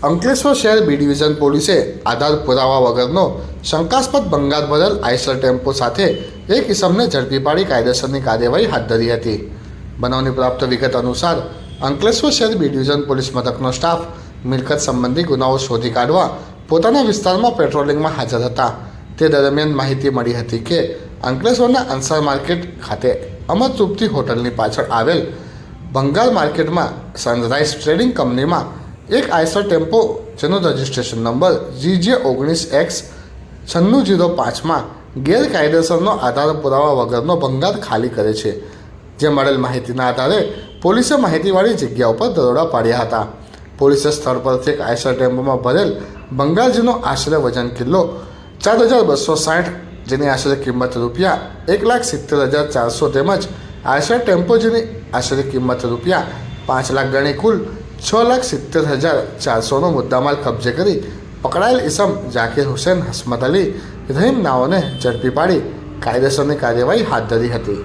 અંકલેશ્વર શહેર B division પોલીસે આધાર પુરાવા વગરનો શંકાસ્પદ બંગાળ ભરેલ આઈસર ટેમ્પો સાથે એક ઇસમને ઝડપી પાડી કાયદેસરની કાર્યવાહી હાથ ધરી હતી. બનાવની પ્રાપ્ત વિગત અનુસાર, અંકલેશ્વર શહેર બી ડિવિઝન પોલીસ મથકનો સ્ટાફ મિલકત સંબંધી ગુનાઓ શોધી કાઢવા પોતાના વિસ્તારમાં પેટ્રોલિંગમાં હાજર હતા. તે દરમિયાન માહિતી મળી હતી કે, અંકલેશ્વરના અંસાર માર્કેટ ખાતે અમર તૃપ્તિ હોટલની પાછળ આવેલ બંગાળ માર્કેટમાં સનરાઈઝ ટ્રેડિંગ કંપનીમાં એક આઈસર ટેમ્પો, જેનો રજિસ્ટ્રેશન નંબર જીજે ઓગણીસ એક્સ છન્નું જીરો પાંચમાં ગેરકાયદેસરનો આધાર પુરાવા વગરનો ભંગાર ખાલી કરે છે, જે મળેલ માહિતીના આધારે પોલીસે માહિતીવાળી જગ્યા ઉપર દરોડા પાડ્યા હતા. પોલીસે સ્થળ પરથી એક આઈસર ટેમ્પોમાં ભરેલ બંગાળજીનો આશરે વજન કિલ્લો ચાર હજાર બસો સાઠ, જેની આશરે કિંમત રૂપિયા એક લાખ સિત્તેર હજાર ચારસો તેમજ આઈસર ટેમ્પો જેની આશરે કિંમત રૂપિયા પાંચ લાખ ગણી કુલ છ લાખ સિત્તેર હજાર ચારસોનો મુદ્દામાલ કબજે કરી પકડાયેલ ઇસમ ઝાકીર હુસેન હસમત અલી રહીમ નાઓને ઝડપી પાડી કાયદેસરની કાર્યવાહી હાથ ધરી હતી.